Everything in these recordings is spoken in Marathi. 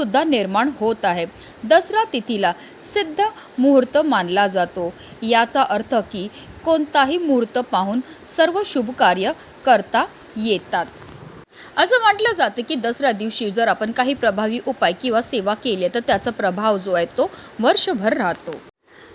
सुद्धा निर्माण होत आहे. दसरा तिथीला सिद्ध मुहूर्त मानला जातो. याचा अर्थ की कोणताही मुहूर्त पाहून सर्व शुभ कार्य करता येतात. असं म्हटलं जातं की दसऱ्या दिवशी जर आपण काही प्रभावी उपाय किंवा सेवा केली तर त्याचा प्रभाव जो आहे तो वर्षभर राहतो.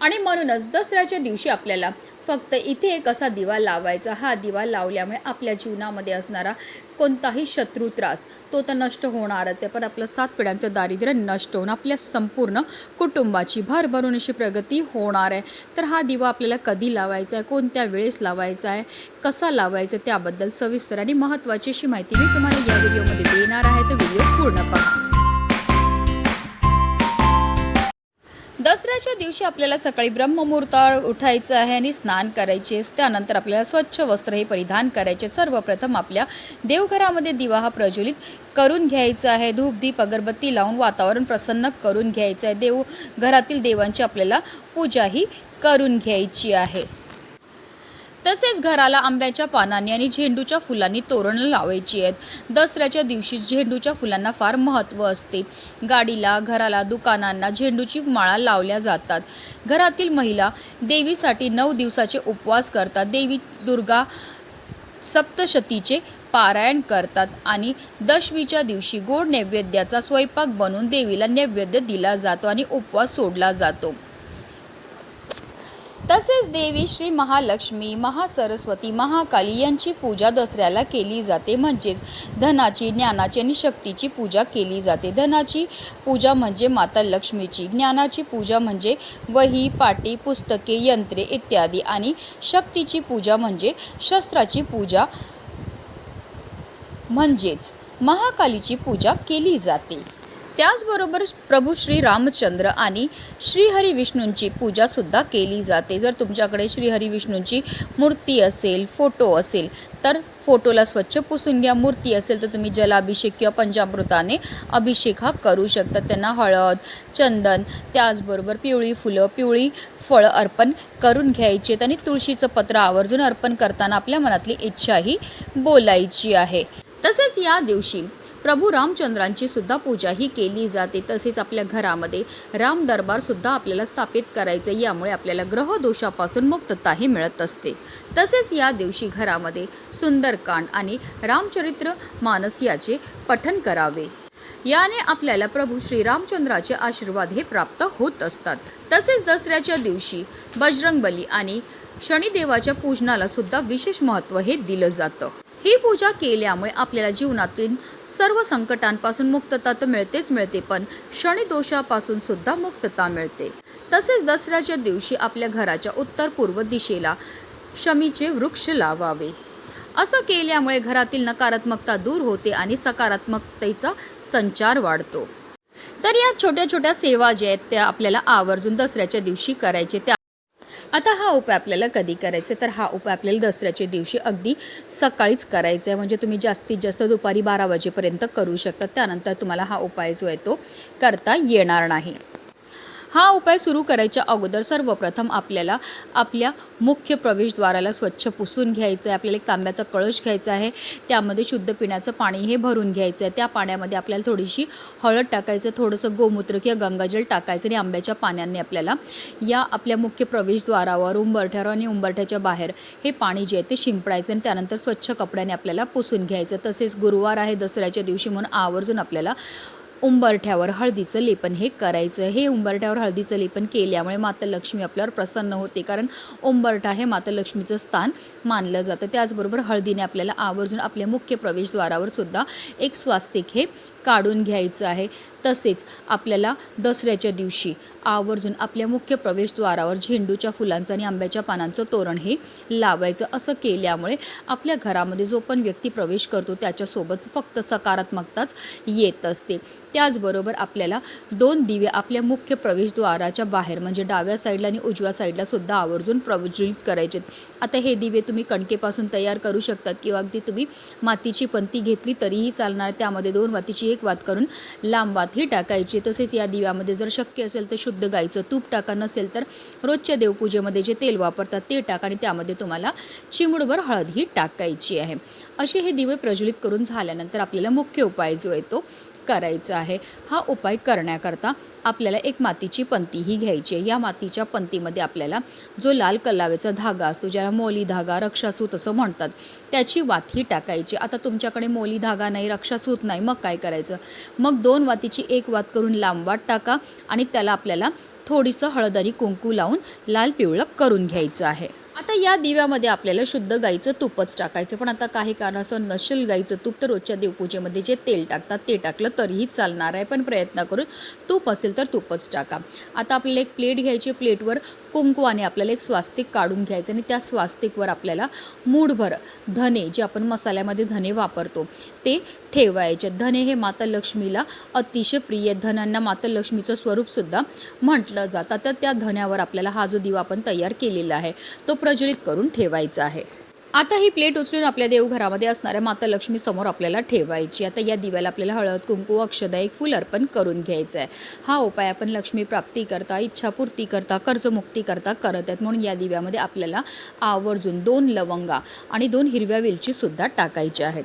आणि म्हणूनच दसऱ्याच्या दिवशी आपल्याला फक्त इथे एक असा दिवा लावायचा. हा दिवा लावल्यामुळे आपल्या जीवनामध्ये असणारा कोणताही शत्रू त्रास तो तर नष्ट होणारच आहे. पण आपलं सात पिढ्यांचं दारिद्र्य नष्ट होऊन आपल्या संपूर्ण कुटुंबाची भरभरून अशी प्रगती होणार आहे. तर हा दिवा आपल्याला कधी लावायचा आहे? कोणत्या वेळेस लावायचा आहे? कसा लावायचा आहे? त्याबद्दल सविस्तर आणि महत्त्वाची अशी माहिती मी तुम्हाला या व्हिडिओमध्ये देणार आहे. तर व्हिडिओ पूर्ण पहा. दसऱ्याच्या दिवशी आपल्याला सकाळी ब्रह्ममुहूर्तावर उठायचं आहे आणि स्नान करायचे त्यानंतर आपल्याला स्वच्छ वस्त्र हे परिधान करायचे. सर्वप्रथम आपल्या देवघरामध्ये दिवा हा प्रज्वलित करून घ्यायचा आहे. धूप दीप अगरबत्ती लावून वातावरण प्रसन्न करून घ्यायचं आहे. देव घरातील देवांची आपल्याला पूजाही करून घ्यायची आहे. तसेच घराला आंब्याच्या पानांनी आणि झेंडूच्या फुलांनी तोरण लावायची आहेत. दसऱ्याच्या दिवशी झेंडूच्या फुलांना फार महत्त्व असते. गाडीला घराला दुकानांना झेंडूची माळा लावल्या जातात. घरातील महिला देवीसाठी नऊ दिवसाचे उपवास करतात. देवी दुर्गा सप्तशतीचे पारायण करतात आणि दशमीच्या दिवशी गोड नैवेद्याचा स्वयंपाक बनवून देवीला नैवेद्य दिला जातो आणि उपवास सोडला जातो. तसेच देवी श्री महालक्ष्मी महासरस्वती महाकाली यांची पूजा दसऱ्याला केली जाते. म्हणजेच धनाची ज्ञानाची आणि शक्तीची पूजा केली जाते. धनाची पूजा म्हणजे माता लक्ष्मीची ज्ञानाची पूजा म्हणजे वही पाटी पुस्तके यंत्रे इत्यादी आणि शक्तीची पूजा म्हणजे शस्त्राची पूजा म्हणजेच महाकालीची पूजा केली जाते. त्याचबरोबर प्रभू श्री रामचंद्र आणि श्रीहरी विष्णूंची पूजासुद्धा केली जाते. जर तुमच्याकडे श्रीहरी विष्णूंची मूर्ती असेल फोटो असेल तर फोटोला स्वच्छ पुसून घ्या. मूर्ती असेल तर तुम्ही जलाभिषेक किंवा पंचामृताने अभिषेक हा करू शकता. त्यांना हळद चंदन त्याचबरोबर पिवळी फुलं पिवळी फळं अर्पण करून घ्यायची आणि तुळशीचं पत्र आवर्जून अर्पण करताना आपल्या मनातली इच्छाही बोलायची आहे. तसेच या दिवशी प्रभू रामचंद्रांची सुद्धा पूजा ही केली जाते. तसेच आपल्या घरामध्ये राम दरबार सुद्धा आपल्याला स्थापित करायचे. यामुळे आपल्याला ग्रहदोषापासून मुक्तताही मिळत असते. तसेच या दिवशी घरामध्ये सुंदरकांड आणि रामचरित्र मानस याचे पठन करावे. याने आपल्याला प्रभू श्रीरामचंद्राचे आशीर्वाद हे प्राप्त होत असतात. तसेच दसऱ्याच्या दिवशी बजरंगबली आणि शनिदेवाच्या पूजनाला सुद्धा विशेष महत्त्व हे दिलं जातं. ही पूजा केल्यामुळे आपल्याला जीवनातील सर्व संकटांपासून मुक्तता तर मिळतेच मिळते पण शनिदोषापासून सुद्धा मुक्तता मिळते. तसेच दसऱ्याच्या दिवशी आपल्या घराच्या उत्तर पूर्व दिशेला शमीचे वृक्ष लावावे. असं केल्यामुळे घरातील नकारात्मकता दूर होते आणि सकारात्मकतेचा संचार वाढतो. तर या छोट्या छोट्या सेवा ज्या आहेत त्या आपल्याला आवर्जून दसऱ्याच्या दिवशी करायचे त्या आता हा उपाय आपल्याला कधी करायचा आहे? तर हा उपाय आपल्याला दसऱ्याच्या दिवशी अगदी सकाळीच करायचा आहे. म्हणजे तुम्ही जास्तीत जास्त दुपारी बारा वाजेपर्यंत करू शकता. त्यानंतर तुम्हाला हा उपाय जो आहे तो करता येणार नाही. हा उपाय सुरू करायच्या अगोदर सर्वप्रथम आपल्याला आपल्या मुख्य प्रवेशद्वाराला स्वच्छ पुसून घ्यायचं आहे आपल्याला एक तांब्याचा कळश घ्यायचा आहे. त्यामध्ये शुद्ध पिण्याचं पाणी हे भरून घ्यायचं आहे त्या पाण्यामध्ये आपल्याला थोडीशी हळद टाकायचं थोडंसं गोमूत्र किंवा गंगाजल टाकायचं आणि आंब्याच्या पाण्याने आपल्याला या आपल्या मुख्य प्रवेशद्वारावर उंबरठ्यावर आणि उंबरठ्याच्या बाहेर हे पाणी जे आहे ते शिंपडायचं आणि त्यानंतर स्वच्छ कपड्याने आपल्याला पुसून घ्यायचं. तसेच गुरुवार आहे दसऱ्याच्या दिवशी म्हणून आवर्जून आपल्याला उंबरठ्यावर हळदीचं लेपन हे करायचं. हे उंबरठ्यावर हळदीचं लेपन केल्यामुळे माता लक्ष्मी आपल्यावर प्रसन्न होते. कारण उंबरठा हे माता लक्ष्मीचं स्थान मानलं जातं. त्याचबरोबर हळदीने आपल्याला आवर्जून आपल्या मुख्य प्रवेशद्वारावर सुद्धा एक स्वास्तिक हे काढून घ्यायचं आहे. तसेच आपल्याला दसऱ्याच्या दिवशी आवर्जून आपल्या मुख्य प्रवेशद्वारावर झेंडूच्या फुलांचं आणि आंब्याच्या पानांचं तोरण हे लावायचं. असं केल्यामुळे आपल्या घरामध्ये जो पण व्यक्ती प्रवेश करतो त्याच्यासोबत फक्त सकारात्मकताच येत असते. त्याचबरोबर आपल्याला दोन दिवे आपल्या मुख्य प्रवेशद्वाराच्या बाहेर म्हणजे डाव्या साईडला आणि उजव्या साईडला सुद्धा आवर्जून प्रज्वलित करायचे आता हे दिवे तुम्ही कणकेपासून तयार करू शकतात किंवा अगदी तुम्ही मातीची पंती घेतली तरीही चालणार. त्यामध्ये दोन मातीची एक वात करून लांब वात ही टाकायची. तसेच या दिव्यामध्ये जर शक्य असेल तर शुद्ध गाईचं तूप टाका नसेल तर रोजच्या देवपूजेमध्ये जे तेल वापरतात ते टाका आणि त्यामध्ये तुम्हाला चिमुडभर हळद ही टाकायची आहे. असे हे दिवे प्रज्वलित करून झाल्यानंतर आपल्याला मुख्य उपाय जो आहे तो करायचं आहे. हा उपाय करण्याकरता आपल्याला एक मातीची पंती ही घ्यायची आहे. या मातीच्या पंतीमध्ये आपल्याला जो लाल कलावेचा धागा असतो ज्याला मोली धागा रक्षासूत असं म्हणतात त्याची वाती टाकायची. आता तुमच्याकडे मोली धागा नाही रक्षासूत नाही मग काय करायचं? मग दोन वातीची एक वात करून लांब वात टाका आणि त्याला आपल्याला थोडीसं हळद आणि कुंकू लावून लाल पिवळं करून घ्यायचं आहे. आता या दिव्यामध्ये आपल्याला शुद्ध गाईचं तूपच टाकायचं. पण आता काही कारणास्तव नसेल गाईचं तूप तर रोजच्या देवपूजेमध्ये जे तेल टाकतात ते टाकलं तरीही चालणार आहे. पण प्रयत्न करून तूप असेल तर तूपच टाका. आता आपल्याला एक प्लेट घ्यायची प्लेटवर कुंकवाने आपल्याला एक स्वास्तिक काढून घ्यायचं आणि त्या स्वास्तिकवर आपल्याला मूठभर धने जे आपण मसाल्यामध्ये धने वापरतो ते ठेवायचे. धने हे माता लक्ष्मीला अतिशय प्रिय धनांना माता लक्ष्मीचं स्वरूपसुद्धा म्हटलं जातं. तर त्या धन्यावर आपल्याला हा जो दिवा आपण तयार केलेला आहे तो प्रज्वलित करून ठेवायचा आहे. आता ही प्लेट उचलून आपल्या देवघरामध्ये असणाऱ्या माता लक्ष्मी समोर आपल्याला ठेवायची. आता या दिव्याला आपल्याला हळद कुंकू अक्षदा एक फुल अर्पण करून घ्यायचं आहे. हा उपाय आपण लक्ष्मी प्राप्ती करता इच्छापूर्ती करता कर्जमुक्ती करता करत आहेत. म्हणून या दिव्यामध्ये आपल्याला आवर्जून दोन लवंगा आणि दोन हिरव्या वेलची सुद्धा टाकायच्या आहेत.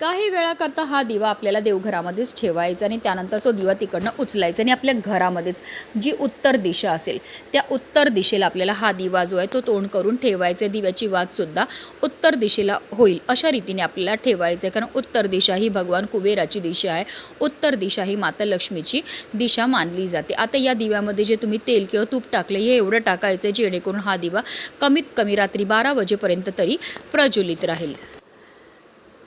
काही वेळाकरता हा दिवा आपल्याला देवघरामध्येच ठेवायचा आणि त्यानंतर तो दिवा तिकडनं उचलायचा आणि आपल्या घरामध्येच जी उत्तर दिशा असेल त्या उत्तर दिशेला आपल्याला हा दिवा जो आहे तो तोंड करून ठेवायचा आहे. दिव्याची वातसुद्धा उत्तर दिशेला होईल अशा रीतीने आपल्याला ठेवायचं आहे. कारण उत्तर दिशा ही भगवान कुबेराची दिशा आहे. उत्तर दिशा ही माता लक्ष्मीची दिशा मानली जाते. आता या दिव्यामध्ये जे तुम्ही तेल किंवा तूप टाकले हे एवढं टाकायचं आहे जेणेकरून हा दिवा कमीत कमी रात्री बारा वाजेपर्यंत तरी प्रज्वलित राहील.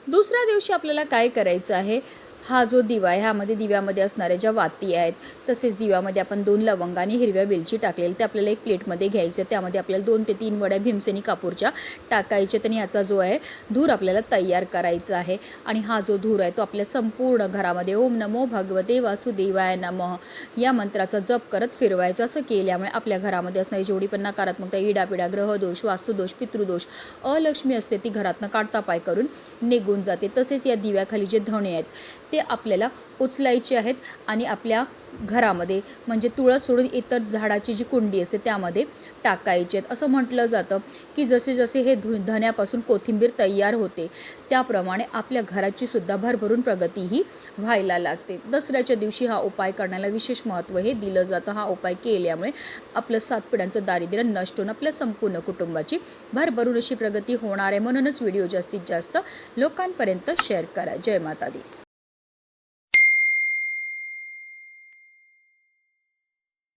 दुसऱ्या दिवशी आपल्याला काय करायचं आहे? हा जो दिवा आहे ह्यामध्ये दिव्यामध्ये असणाऱ्या ज्या वाती आहेत तसेच दिव्यामध्ये आपण दोन लवंग आणि हिरव्या वेलची टाकलेली ते आपल्याला एक प्लेटमध्ये घ्यायचं त्यामध्ये आपल्याला दोन ते तीन वड्या भीमसेनी कापूरच्या टाकायच्या आणि याचा जो आहे धूर आपल्याला तयार करायचा आहे. आणि हा जो धूर आहे तो आपल्या संपूर्ण घरामध्ये ओम नमो भगवते वासुदेवाय नमः या मंत्राचा जप करत फिरवायचा. असं केल्यामुळे आपल्या घरामध्ये असणारी जेवढी पण नकारात्मकता इडापिडा ग्रहदोष वास्तुदोष पितृदोष अलक्ष्मी असते ती घरातनं काढता पाय करून निघून जाते. तसेच या दिव्याखाली जे धणे आहेत ते आपल्याला उचलायचे आहेत आणि आपल्या घरामध्ये म्हणजे तुळस सोडून इतर झाडाची जी कुंडी असते त्यामध्ये टाकायची आहेत. असं म्हटलं जातं की जसे जसे हे धु धन्यापासून कोथिंबीर तयार होते त्याप्रमाणे आपल्या घराची सुद्धा भरभरून प्रगती ही व्हायला लागते. दसऱ्याच्या दिवशी हा उपाय करण्याला विशेष महत्त्व हे दिलं जातं. हा उपाय केल्यामुळे आपलं सात पिढ्यांचं दारिद्र्य नष्ट होऊन आपल्या संपूर्ण कुटुंबाची भरभरून अशी प्रगती होणार आहे. म्हणूनच व्हिडिओ जास्तीत जास्त लोकांपर्यंत शेअर करा. जय माता दी